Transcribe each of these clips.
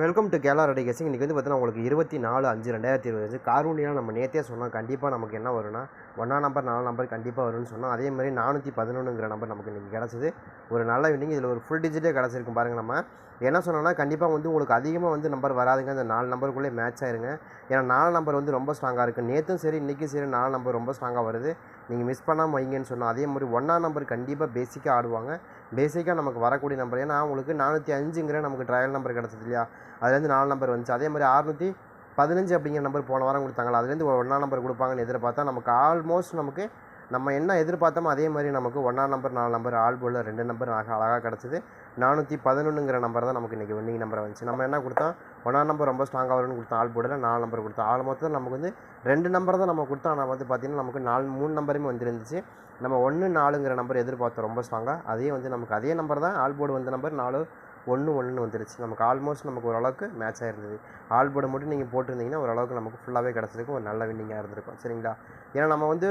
Welcome to கேலா ready கேசிங் இன்றைக்கி வந்து பார்த்தீங்கன்னா உங்களுக்கு இருபத்தி நாலு அஞ்சு ரெண்டாயிரத்தி இருபது காரூனியாக நம்ம நேற்றே சொன்னால் கண்டிப்பாக நமக்கு என்ன வரும்னா ஒன்றாம் நம்பர் நாலு நம்பர் கண்டிப்பாக வரும்னு சொன்னோம். அதே மாதிரி நானூற்றி பதினொன்றுங்கிற நம்பர் நமக்கு இன்றைக்கி கிடச்சிது. ஒரு நல்ல வின்னிங் இதில் ஒரு ஃபுல் டிஜிட்டே கிடச்சிருக்கும் பாருங்கள் நம்ம. என்ன சொன்னோன்னா கண்டிப்பாக வந்து உங்களுக்கு அதிகமாக வந்து நம்பர் வராதுங்க. அந்த நாலு நம்பருக்குள்ளே மேட்ச் ஆயிருங்க. ஏன்னா நாலு நம்பர் வந்து ரொம்ப ஸ்ட்ராங்காக இருக்குது நேற்றும் சரி இன்றைக்கும் சரி நாலு நம்பர் ரொம்ப ஸ்ட்ராங்காக வருது. நீங்கள் மிஸ் பண்ணாமல் வைங்கன்னு சொன்னால் அதே மாதிரி ஒன்றாம் நம்பர் கண்டிப்பாக பேசிக்காக ஆடுவாங்க. பேசிக்காக நமக்கு வரக்கூடிய நம்பர் ஏன்னா உங்களுக்கு நானூற்றி அஞ்சுங்கிற நமக்கு ட்ரையல் நம்பர் கிடச்சது இல்லையா? அதுலேருந்து நாலு நம்பர் வந்துச்சு. அதே மாதிரி அறுநூற்றி பதினஞ்சு அப்படிங்கிற நம்பர் போன வாரம் கொடுத்தாங்களா? அதுலேருந்து ஒரு ஒன்றா நம்பர் கொடுப்பாங்கன்னு எதிர்பார்த்தா நமக்கு ஆல்மோஸ்ட் நமக்கு நம்ம என்ன எதிர்பார்த்தோமோ அதே மாதிரி நமக்கு ஒன்றாம் நம்பர் நாலு நம்பர் ஆல் போல் ரெண்டு நம்பர் அழகாக அழகாக கிடச்சிது. நானூற்றி பதினொன்றுங்கிற நம்பர் தான் நமக்கு இன்றைக்கி வின்னிங் நம்பர் வந்துச்சு. நம்ம என்ன கொடுத்தோம்? ஒன்றாம் நம்பர் ரொம்ப ஸ்ட்ராங்காக வரும்னு கொடுத்தோம் ஆல் போர்டில் நாலு நம்பர் கொடுத்தோம். ஆள் மொத்தம் நமக்கு வந்து ரெண்டு நம்பர் தான் நம்ம கொடுத்தோம். ஆனால் வந்து பார்த்திங்கன்னா நமக்கு நாலு மூணு நம்பருமே வந்துருந்துச்சு. நம்ம ஒன்று நாலுங்கிற நம்பர் எதிர்பார்த்தோம் ரொம்ப ஸ்ட்ராங்காக அதே வந்து நமக்கு அதே நம்பர் தான் ஆல் போர்டு வந்த நம்பர் நாலு ஒன்று ஒன்று வந்துருச்சு. நமக்கு ஆல்மோஸ்ட் நமக்கு ஓரளவுக்கு மேட்ச் ஆயிருந்தது. ஆல் போர்டு மட்டும் நீங்கள் போட்டிருந்தீங்கன்னா ஓரளவுக்கு நமக்கு ஃபுல்லாகவே கிடச்சிருக்கும். ஒரு நல்ல வின்னிங்காக இருந்திருக்கும். சரிங்களா? ஏன்னா நம்ம வந்து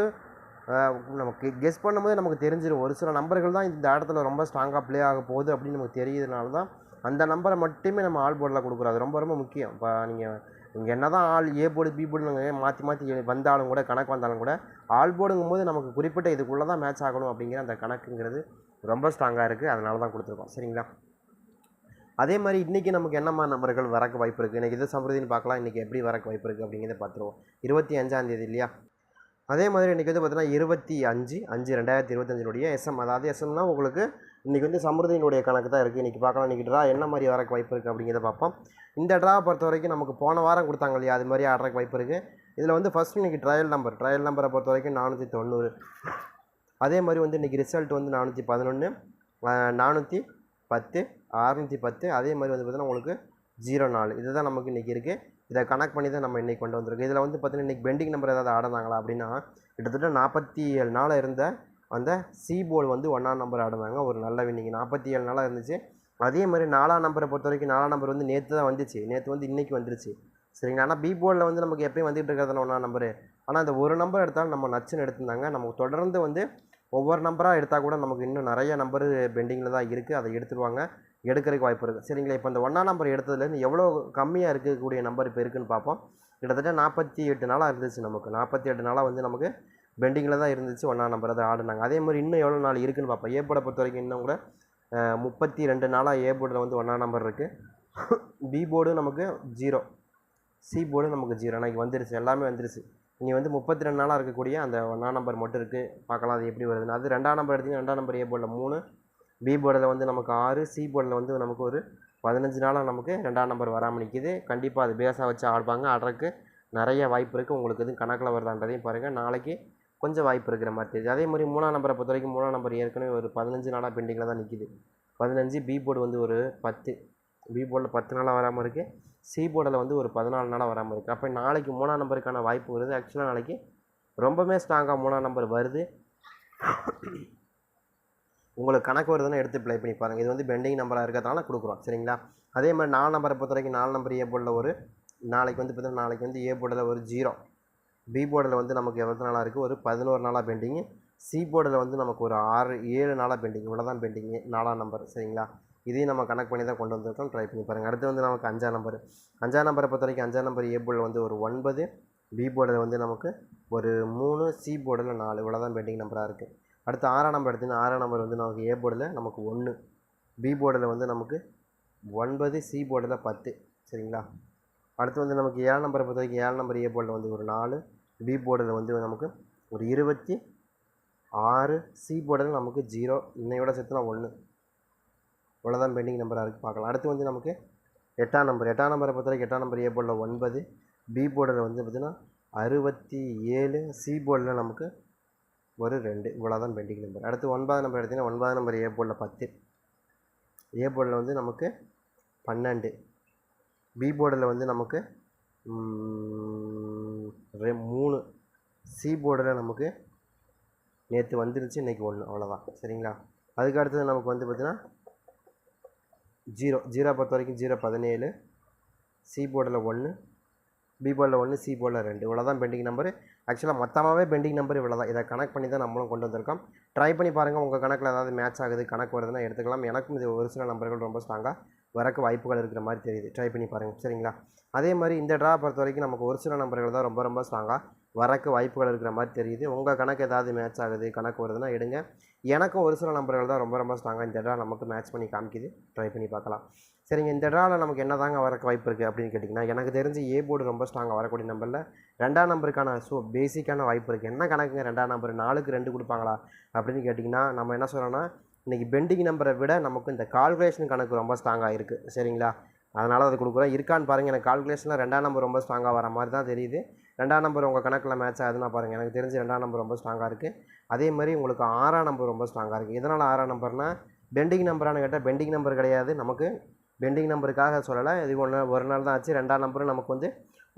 நமக்கு கெஸ் பண்ணும்போது நமக்கு தெரிஞ்சிடும் ஒரு சில நம்பர்கள் தான் இந்த இடத்துல ரொம்ப ஸ்ட்ராங்காக ப்ளே ஆக போகுது அப்படின்னு நமக்கு தெரியுதுனால தான் அந்த நம்பரை மட்டுமே நம்ம ஆல் போர்டில் கொடுக்குறோம். அது ரொம்ப ரொம்ப முக்கியம். இப்போ நீங்கள் இங்கே என்ன தான் ஆள் ஏ போர்டு பி போர்டு மாற்றி மாற்றி வந்தாலும் கூட கணக்கு வந்தாலும் கூட ஆல் போர்டுங்கும் போது நமக்கு குறிப்பிட்ட இதுக்குள்ளே தான் மேட்ச் ஆகணும் அப்படிங்கிற அந்த கணக்குங்கிறது ரொம்ப ஸ்ட்ராங்காக இருக்குது அதனால தான் கொடுத்துருக்கோம். சரிங்களா? அதே மாதிரி இன்றைக்கி நமக்கு என்னம்மா நம்பர்கள் வரக்கு வாய்ப்பு இருக்குது இன்றைக்கி இது சம்பிரதின்னு பார்க்கலாம். இன்றைக்கி எப்படி வரக்கு வாய்ப்பு இருக்குது அப்படிங்கிறத பார்த்துருவோம். இருபத்தி அஞ்சாந்தேதி இல்லையா? அதே மாதிரி இன்றைக்கி வந்து பார்த்தீங்கன்னா இருபத்தி அஞ்சு அஞ்சு ரெண்டாயிரத்தி இருபத்தஞ்சினுடைய எஸ்எம் அதாவது எஸ்எம்னா உங்களுக்கு இன்றைக்கி வந்து சமிருதியினுடைய கணக்கு தான் இருக்குது இன்றைக்கி பார்க்கலாம் இன்றைக்கி ட்ரா என்ன மாதிரி வரக்கு வாய்ப்பு இருக்குது அப்படிங்கிறத பார்ப்போம். இந்த ட்ரா பொறுத்த வரைக்கும் நமக்கு போன வாரம் கொடுத்தாங்க இல்லையா அது மாதிரி ஆடுறக்கு வாய்ப்பு இருக்குது இதில் வந்து ஃபஸ்ட் இன்றைக்கி ட்ரையல் நம்பர் ட்ரையல் நம்பரை பொறுத்த வரைக்கும் நானூற்றி தொண்ணூறு. அதே மாதிரி வந்து இன்றைக்கி ரிசல்ட் வந்து நானூற்றி பதினொன்று நானூற்றி பத்து அறநூற்றி பத்து. அதே மாதிரி வந்து பார்த்திங்கன்னா உங்களுக்கு ஜீரோ நாலு. இதுதான் நமக்கு இன்றைக்கி இருக்குது இதை கனெக்ட் பண்ணி தான் நம்ம இன்றைக்கி கொண்டு வந்திருக்கோம். இதில் வந்து பார்த்திங்கன்னா இன்றைக்கி பெண்டிங் நம்பர் ஏதாவது ஆடினாங்களா அப்படின்னா கிட்டத்தட்ட நாற்பத்தி ஏழு நாளாக இருந்த அந்த சி போர்டு வந்து ஒன்றாம் நம்பர் ஆடினாங்க ஒரு நல்ல வின்னிங் நாற்பத்தி ஏழு நாளாக இருந்துச்சு. அதே மாதிரி நாலாம் நம்பரை பொறுத்த வரைக்கும் நாலாம் நம்பர் வந்து நேற்று தான் வந்துச்சு. நேற்று வந்து இன்றைக்கி வந்துருச்சு. சரிங்களா? ஆனால் பி போர்டில் வந்து நமக்கு எப்பயும் வந்துகிட்டு இருக்கிறது ஒன்றாம் நம்பரு ஆனால் அந்த ஒரு நம்பர் எடுத்தாலும் நம்ம நச்சுன்னு எடுத்திருந்தாங்க. நமக்கு தொடர்ந்து வந்து ஒவ்வொரு நம்பராக எடுத்தால் கூட நமக்கு இன்னும் நிறைய நம்பர் பெண்டிங்கில் தான் இருக்குது அதை எடுத்துருவாங்க. எடுக்கிறதுக்கு வாய்ப்பு இருக்குது சரிங்களா இப்போ இந்த ஒன்றாம் நம்பர் எடுத்ததுலேருந்து எவ்வளோ கம்மியாக இருக்கக்கூடிய நம்பர் இப்போ இருக்குன்னு பார்ப்போம் கிட்டத்தட்ட நாற்பத்தி எட்டு நாளாக இருந்துச்சு நமக்கு. நாற்பத்தி எட்டு நாளாக வந்து நமக்கு பெண்டிங்கில் தான் இருந்துச்சு ஒன்றாம் நம்பர் அதை ஆடினாங்க அதே மாதிரி இன்னும் எவ்வளோ நாள் இருக்குதுன்னு பார்ப்போம் ஏ பொறுத்த வரைக்கும் இன்னும் கூட முப்பத்தி ரெண்டு நாளாக ஏ போர்டில் வந்து ஒன்றாம் நம்பர் இருக்குது பி போர்டு நமக்கு ஜீரோ சி போர்டு நமக்கு ஜீரோ எனக்கு வந்துருச்சு. எல்லாமே வந்துருச்சு. இனி வந்து முப்பத்தி ரெண்டு நாளாக இருக்கக்கூடிய அந்த ஒன்றாம் நம்பர் மட்டும் இருக்குது பார்க்கலாம் அது எப்படி வருதுன்னு. அது ரெண்டாம் நம்பர் எடுத்தீங்கன்னா ரெண்டாம் நம்பர் ஏ போர்டில் மூணு பி போர்டில் வந்து நமக்கு ஆறு சி போர்டில் வந்து நமக்கு ஒரு பதினஞ்சு நாளாக நமக்கு ரெண்டாம் நம்பர் வராமல் நிற்கிது கண்டிப்பாக அது பேஸாக வச்சு ஆடுவாங்க. ஆடுறதுக்கு நிறைய வாய்ப்பு இருக்குது உங்களுக்கு எதுவும் கணக்கில் வருதான்றதையும் பாருங்கள் நாளைக்கு கொஞ்சம் வாய்ப்பு இருக்கிற மாதிரி தெரியுது. அதே மாதிரி மூணாம் நம்பரை பொறுத்த வரைக்கும் மூணாம் நம்பர் ஏற்கனவே ஒரு பதினஞ்சு நாளாக பெண்டிங்கில் தான் நிற்கிது பதினஞ்சு பி போர்டு வந்து ஒரு பத்து. பி போர்டில் பத்து நாளாக வராமல் இருக்குது சி போர்டில் வந்து ஒரு பதினாலு நாளாக வராமல் இருக்குது அப்போ நாளைக்கு மூணாம் நம்பருக்கான வாய்ப்பு வருது. ஆக்சுவலாக நாளைக்கு ரொம்பவே ஸ்ட்ராங்காக மூணாம் நம்பர் வருது. உங்களுக்கு கணக்கு வருதுன்னு எடுத்து ப்ளே பண்ணி பாருங்கள் இது வந்து பெண்டிங் நம்பராக இருக்கிறதுனால கொடுக்குறோம். சரிங்களா? அதே மாதிரி நாலு நம்பரை பொறுத்த வரைக்கும் நாலு நம்பர் ஏ போர்டில் ஒரு நாளைக்கு வந்து பார்த்தீங்கன்னா நாளைக்கு வந்து ஏ போர்டில் ஒரு ஜீரோ பி போர்டில் வந்து நமக்கு எவ்வளோ நாளாக இருக்குது ஒரு பதினோரு நாளாக பெண்டிங்கு சி போர்டில் வந்து நமக்கு ஒரு ஆறு ஏழு நாளாக பெண்டிங் இவ்வளோ தான் பெண்டிங்கு நாலாம் நம்பர் சரிங்களா? இதையும் நம்ம கனெக்ட் பண்ணி தான் கொண்டு வந்திருக்கோம். ட்ரை பண்ணி பாருங்கள் அடுத்து வந்து நமக்கு அஞ்சாம் நம்பர் அஞ்சாம் நம்பரை பொறுத்த வரைக்கும் அஞ்சாம் நம்பர் ஏ போர்டில் வந்து ஒரு ஒன்பது பி போர்டில் வந்து நமக்கு ஒரு மூணு சி போர்டில் நாலு. இவ்வளோ தான் பெண்டிங் நம்பராக இருக்குது அடுத்து ஆறாம் நம்பர் எடுத்தீங்கன்னா ஆறாம் நம்பர் வந்து நமக்கு ஏ போர்டில் நமக்கு ஒன்று பி போர்டில் வந்து நமக்கு ஒன்பது சி போர்டில் பத்து. சரிங்களா? அடுத்து வந்து நமக்கு ஏழு நம்பரை பொறுத்த வரைக்கும் ஏழாம் நம்பர் ஏ போர்டில் வந்து ஒரு நாலு பி போர்டில் வந்து நமக்கு ஒரு இருபத்தி ஆறு சி போர்டில் நமக்கு ஜீரோ இன்னையோட சேர்த்துனா ஒன்று இவ்வளோதான் பெண்டிங் நம்பராக இருக்குது பார்க்கலாம். அடுத்து வந்து நமக்கு எட்டாம் நம்பர் எட்டாம் நம்பரை பொறுத்த வரைக்கும் எட்டாம் நம்பர் ஏ போர்டில் ஒன்பது பி போர்டில் வந்து பார்த்திங்கன்னா அறுபத்தி ஏழு சி போர்டில் நமக்கு ஒரு ரெண்டு இவ்வளோ தான் பெண்டிங் நம்பர் அடுத்து ஒன்பது நம்பர் எடுத்திங்கன்னா ஒன்பது நம்பர் ஏ போர்டில் பத்து. ஏ போர்டில் வந்து நமக்கு பன்னெண்டு. பி போர்டில் வந்து நமக்கு ரெ மூணு. சி போர்டில் நமக்கு நேற்று வந்துருச்சு இன்றைக்கி ஒன்று அவ்வளோதான் சரிங்களா? அதுக்கு அடுத்தது நமக்கு வந்து பார்த்திங்கன்னா ஜீரோ. ஜீரோ பொறுத்த வரைக்கும் ஜீரோ பதினேழு. சி போர்டில் ஒன்று பி போர்டில் ஒன்று சி போர்டில் ரெண்டு. இவ்வளோ தான் பெண்டிங் நம்பரு ஆக்சுவலாக மொத்தமாகவே பெண்டிங் நம்பர் இவ்வளோ தான் இதை கனெக்ட் பண்ணி தான் நம்மளும் கொண்டு வந்திருக்கோம். ட்ரை பண்ணி பாருங்கள் உங்கள் கணக்கில் ஏதாவது மேட்ச் ஆகுது கணக்கு வருதுன்னா எடுத்துக்கலாம். எனக்கும் இது ஒரு சில நம்பர்கள் ரொம்ப ஸ்ட்ராங்காக வரக்கு வாய்ப்புகள் இருக்கிற மாதிரி தெரியுது. ட்ரை பண்ணி பாருங்கள் சரிங்களா? அதே மாதிரி இந்த ட்ரா பொறுத்த வரைக்கும் நமக்கு ஒரு சில நம்பர்கள் தான் ரொம்ப ரொம்ப ஸ்ட்ராங்காக வரக்கு வாய்ப்புகள் இருக்கிற மாதிரி தெரியுது. உங்கள் கணக்கு ஏதாவது மேட்ச் ஆகுது கணக்கு வருதுன்னா எடுங்க. எனக்கும் ஒரு சில நம்பர்கள் தான் ரொம்ப ரொம்ப ஸ்ட்ராங்காக இந்த ட்ரா நமக்கு மேட்ச் பண்ணி காமிக்குது. ட்ரை பண்ணி பார்க்கலாம். சரிங்க இந்த ட்ராவில் நமக்கு என்ன தாங்க வரக்கு வாய்ப்பு இருக்குது அப்படின்னு கேட்டிங்கன்னா எனக்கு தெரிஞ்சு ஏ போர்டு ரொம்ப ஸ்ட்ராங்காக வரக்கூடிய நம்பரில் ரெண்டாம் நம்பருக்கான ஸோ பேசிக்கான வாய்ப்பு இருக்குது என்ன கணக்குங்க ரெண்டாம் நம்பர்? நாலுக்கு ரெண்டு கொடுப்பாங்களா? அப்படின்னு கேட்டிங்கன்னா நம்ம என்ன சொல்கிறோன்னா இன்றைக்கி பெண்டிங் நம்பரை விட நமக்கு இந்த கால்குலேஷன் கணக்கு ரொம்ப ஸ்ட்ராங்காக இருக்குது சரிங்களா? அதனால் அது கொடுக்குறோம் இருக்கான்னு பாருங்கள் எனக்கு கால்குலேஷனில் ரெண்டாம் நம்பர் ரொம்ப ஸ்ட்ராங்காக வர மாதிரி தான் தெரியுது. ரெண்டாம் நம்பர் உங்கள் கணக்கில் மேட்ச் ஆகுதுன்னா பாருங்கள் எனக்கு தெரிஞ்சு ரெண்டாம் நம்பர் ரொம்ப ஸ்ட்ராங்காக இருக்குது அதே மாதிரி உங்களுக்கு ஆறாம் நம்பர் ரொம்ப ஸ்ட்ராங்காக இருக்குது இதனால் ஆறாம் நம்பர்னால் பெண்டிங் நம்பரானு கேட்டால் பெண்டிங் நம்பர் கிடையாது. நமக்கு பெண்டிங் நம்பருக்காக சொல்லலை. இது ஒன்று ஒரு நாள் தான் ஆச்சு. ரெண்டாம் நம்பரும் நமக்கு வந்து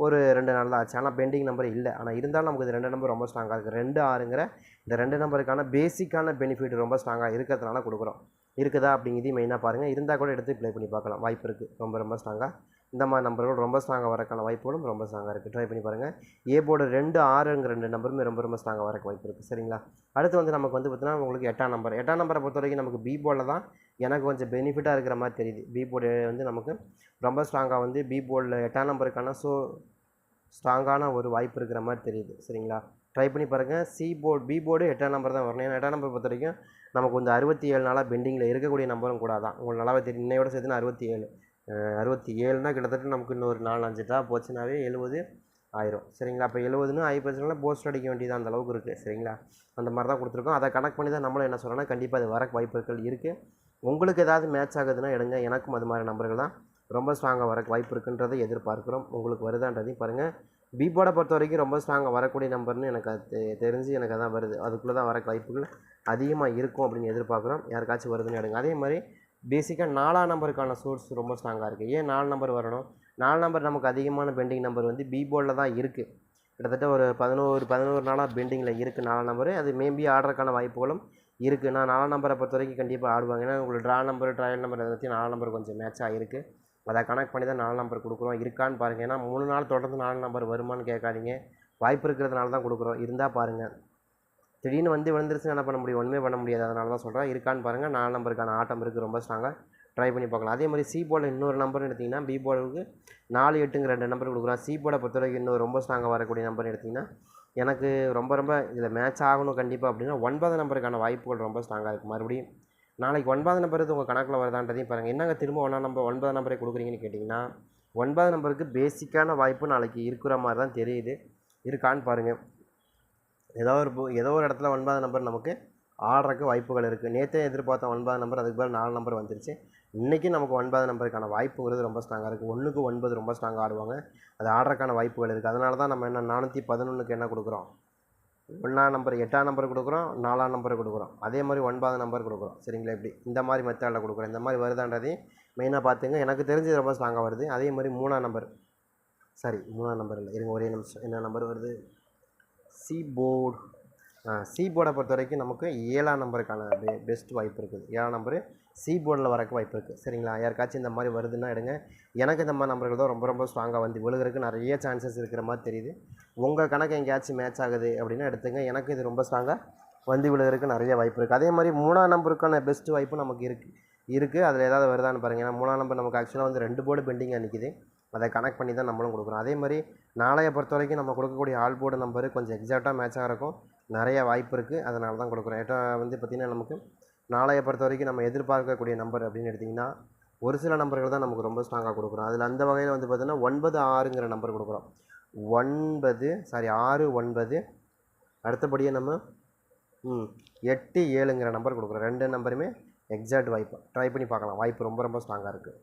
ஒரு ரெண்டு நாள் தான் ஆச்சு. ஆனால் பெண்டிங் நம்பர் இல்லை. ஆனால் இருந்தாலும் நமக்கு இது ரெண்டு நம்பர் ரொம்ப ஸ்ட்ராங்காக இருக்குது ரெண்டு ஆறுங்கிற இந்த ரெண்டு நம்பருக்கான பேசிக்கான பெனிஃபிட் ரொம்ப ஸ்ட்ராங்காக இருக்கிறதுனால கொடுக்குறோம். இருக்குதா அப்படிங்கிறதையும் மெயினாக பாருங்கள் இருந்தால் கூட எடுத்து ப்ளே பண்ணி பார்க்கலாம். வாய்ப்பு இருக்குது ரொம்ப ரொம்ப ஸ்ட்ராங்காக இந்த மாதிரி நம்பர்கள் ரொம்ப ஸ்ட்ராங்காக வரக்கான வாய்ப்புகளும் ரொம்ப ஸ்ட்ராங்காக இருக்குது ட்ரை பண்ணி பாருங்கள் ஏ போர்டு ரெண்டு ஆறுங்கிற ரெண்டு நம்பருமே ரொம்ப ரொம்ப ஸ்ட்ராங்காக வரக்கு வாய்ப்பு இருக்குது சரிங்களா? அடுத்து வந்து நமக்கு வந்து பார்த்தீங்கன்னா உங்களுக்கு எட்டாம் நம்பர் எட்டாம் நம்பரை பொறுத்த வரைக்கும் நமக்கு பி போர்டில் தான் எனக்கு கொஞ்சம் பெனிஃபிட்டாக இருக்கிற மாதிரி தெரியுது. பி போர்டு வந்து நமக்கு ரொம்ப ஸ்ட்ராங்காக வந்து பி போர்டில் எட்டாம் நம்பருக்கான ஸோ ஸ்ட்ராங்கான ஒரு வாய்ப்பு இருக்கிற மாதிரி தெரியுது. சரிங்களா? ட்ரை பண்ணி பாருங்கள் சி போர்டு பி போர்டு எட்டாம் நம்பர் தான் வரணும். ஏன்னா எட்டாம் நம்பர் பொறுத்த வரைக்கும் நமக்கு வந்து அறுபத்தி ஏழு நாளாக பெண்டிங்கில் இருக்கக்கூடிய நம்பரும் கூட தான் உங்களுக்கு நல்லாவே தெரியும். இன்னையோட சேர்த்துனா அறுபத்தி ஏழு அறுபத்தி ஏழுனா கிட்டத்தட்ட நமக்கு இன்னொரு நாலு அஞ்சு டா போச்சுனாவே எழுபது ஆயிரும். சரிங்களா? அப்போ எழுபதுன்னு ஐ பர்சன்ட்ல போஸ்ட் அடிக்க வேண்டியது அந்த அளவுக்கு இருக்குது சரிங்களா? அந்த மாதிரி தான் கொடுத்துருக்கோம். அதை கனெக்ட் பண்ணி தான் நம்மளும் என்ன சொல்கிறோன்னா கண்டிப்பாக அது வர வாய்ப்புகள் இருக்குது உங்களுக்கு ஏதாவது மேட்ச் ஆகுதுன்னா எடுங்க. எனக்கும் அது மாதிரி நம்பர்கள் தான். ரொம்ப ஸ்ட்ராங்காக வர வாய்ப்பு இருக்குன்றதை எதிர்பார்க்குறோம். உங்களுக்கு வருதான்றதையும் பாருங்கள் பி பொறுத்த வரைக்கும் ரொம்ப ஸ்ட்ராங்காக வரக்கூடிய நம்பர்னு எனக்கு அது தெ- தெரிஞ்சு எனக்கு அதான் வருது. அதுக்குள்ளே தான் வர வாய்ப்புகள் அதிகமாக இருக்கும் அப்படின்னு எதிர்பார்க்குறோம். யாருக்காச்சும் வருதுன்னு எடுங்க. அதே மாதிரி பேசிக்காக நாலாம் நம்பருக்கான சோர்ஸ் ரொம்ப ஸ்ட்ராங்காக இருக்குது ஏன் நாலு நம்பர் வரணும்? நாலு நம்பர் நமக்கு அதிகமான பெண்டிங் நம்பர் வந்து பீபோர்டில் தான் இருக்குது கிட்டத்தட்ட ஒரு பதினோரு பதினோரு நாளாக பெண்டிங்கில் இருக்குது நாலாம் நம்பரு அது மேபி ஆடுறதுக்கான வாய்ப்புகளும் இருக்குது நான் நாலாம் நம்பரை பொறுத்த வரைக்கும் கண்டிப்பாக ஆடுவாங்க ஏன்னா உங்களுக்கு ட்ரா நம்பர் ட்ரையல் நம்பர் எல்லாத்தையும் நாலு நம்பர் கொஞ்சம் மேட்ச் ஆகிருக்கு அதை கனெக்ட் பண்ணி தான் நாலு நம்பர் கொடுக்குறோம். இருக்கான்னு பாருங்கள் ஏன்னா மூணு நாள் தொடர்ந்து நாலு நம்பர் வருமான்னு கேட்காதீங்க. வாய்ப்பு இருக்கிறதுனால தான் கொடுக்குறோம். இருந்தால் பாருங்கள் திடீர்னு வந்து விழுந்துருச்சு என்ன பண்ண முடியும்? ஒன்றுமே பண்ண முடியாது. அதனால தான் சொல்கிறேன் இருக்கான்னு பாருங்கள் நாலு நம்பருக்கான ஆட்டம் இருக்குது ரொம்ப ஸ்ட்ராங்காக ட்ரை பண்ணி பார்க்கலாம். அதே மாதிரி சி போர்டில் இன்னொரு நம்பர் எடுத்திங்கன்னா பி போர்டுக்கு நாலு எட்டுங்கிற ரெண்டு நம்பர் கொடுக்குறோம். சி போர்டை பொறுத்த வரைக்கும் இன்னும் ரொம்ப ஸ்ட்ராங்காக வரக்கூடிய நம்பர் எடுத்திங்கன்னா எனக்கு ரொம்ப ரொம்ப இதில் மேட்ச் ஆகணும் கண்டிப்பாக அப்படின்னா ஒன்பது நம்பருக்கான வாய்ப்புகள் ரொம்ப ஸ்ட்ராங்காக இருக்குது மறுபடியும் நாளைக்கு ஒன்பது நம்பர் இது உங்கள் கணக்கில் வருதான்றதையும் பாருங்கள் என்னங்க திரும்ப ஒன்றா நம்பர் ஒன்பது நம்பரே கொடுக்குறீங்கன்னு கேட்டிங்கன்னா ஒன்பது நம்பருக்கு பேசிக்கான வாய்ப்பு நாளைக்கு இருக்கிற மாதிரி தான் தெரியுது. இருக்கான்னு பாருங்கள் ஏதோ ஒரு ஏதோ ஒரு இடத்துல ஒன்பது நம்பர் நமக்கு ஆடுறக்கு வாய்ப்புகள் இருக்குது நேற்றே எதிர்பார்த்த ஒன்பது நம்பர் அதுக்கு பிறகு நாலு நம்பர் வந்துருச்சு. இன்றைக்கி நமக்கு ஒன்பது நம்பருக்கான வாய்ப்புங்கிறது ரொம்ப ஸ்ட்ராங்காக இருக்குது ஒன்றுக்கு ஒன்பது ரொம்ப ஸ்ட்ராங்காக ஆடுவாங்க. அது ஆடுறக்கான வாய்ப்புகள் இருக்குது அதனால தான் நம்ம என்ன நானூற்றி பதினொன்றுக்கு என்ன கொடுக்குறோம்? ஒன்றாம் நம்பர் எட்டாம் நம்பர் கொடுக்குறோம் நாலாம் நம்பர் கொடுக்குறோம். அதே மாதிரி ஒன்பது நம்பர் கொடுக்குறோம். சரிங்களா இப்படி. இந்த மாதிரி மெத்தடில் கொடுக்குறோம். இந்த மாதிரி வருதான்றதையும் மெயினாக பார்த்துங்க. எனக்கு தெரிஞ்சது ரொம்ப ஸ்ட்ராங்காக வருது. அதே மாதிரி மூணாம் நம்பர் சாரி மூணாம் நம்பர் இல்லை. இருங்க ஒரே நிமிஷம். என்ன நம்பர் வருது? சி போர்டு சி போர்டை பொறுத்த வரைக்கும் நமக்கு ஏழாம் நம்பருக்கான பெ பெஸ்ட் வாய்ப்பு இருக்குது. ஏழாம் நம்பரு சி போர்டில் வரக்கு வாய்ப்பு இருக்குது சரிங்களா யாருக்காச்சும் இந்த மாதிரி வருதுன்னா எடுங்க. எனக்கு இந்த மாதிரி நம்பர்கள் தான் ரொம்ப ரொம்ப ஸ்ட்ராங்காக வந்து விழுகிறதுக்கு நிறைய சான்சஸ் இருக்கிற மாதிரி தெரியுது. உங்கள் கணக்கு எங்கேயாச்சும் மேட்ச் ஆகுது அப்படின்னா எடுத்துங்க. எனக்கு இது ரொம்ப ஸ்ட்ராங்காக வந்து விழுகிறதுக்கு நிறைய வாய்ப்பு இருக்குது அதே மாதிரி மூணாம் நம்பருக்கான பெஸ்ட் வாய்ப்பு நமக்கு இருக்குது இருக்குது அதில் ஏதாவது வருதான்னு பாருங்கள் ஏன்னா மூணாம் நம்பர் நமக்கு ஆக்சுவலாக வந்து ரெண்டு போர்டு பெண்டிங்காக நிற்கிது அதை கனெக்ட் பண்ணி தான் நம்மளும் கொடுக்குறோம் அதே மாதிரி நாளைய பொறுத்த வரைக்கும் நம்ம கொடுக்கக்கூடிய ஆல் போர்டு நம்பரு கொஞ்சம் எக்ஸாக்டாக மேட்ச் இருக்கும் நிறைய வாய்ப்பு இருக்குது அதனால தான் கொடுக்குறோம். ஏட்டா வந்து பார்த்திங்கன்னா நமக்கு நாளைய பொறுத்த வரைக்கும் நம்ம எதிர்பார்க்கக்கூடிய நம்பர் அப்படின்னு எடுத்திங்கன்னா ஒரு சில நம்பர்கள் தான் நமக்கு ரொம்ப ஸ்ட்ராங்காக கொடுக்குறோம். அதில் அந்த வகையில் வந்து பார்த்திங்கன்னா ஒன்பது ஆறுங்கிற நம்பர் கொடுக்குறோம். ஒன்பது சாரி ஆறு ஒன்பது. அடுத்தபடியாக நம்ம ம் எட்டு ஏழுங்கிற நம்பர் கொடுக்குறோம். ரெண்டு நம்பருமே எக்ஸாக்ட் வாய்ப்பு. ட்ரை பண்ணி பார்க்கலாம். வாய்ப்பு ரொம்ப ரொம்ப ஸ்ட்ராங்காக இருக்குது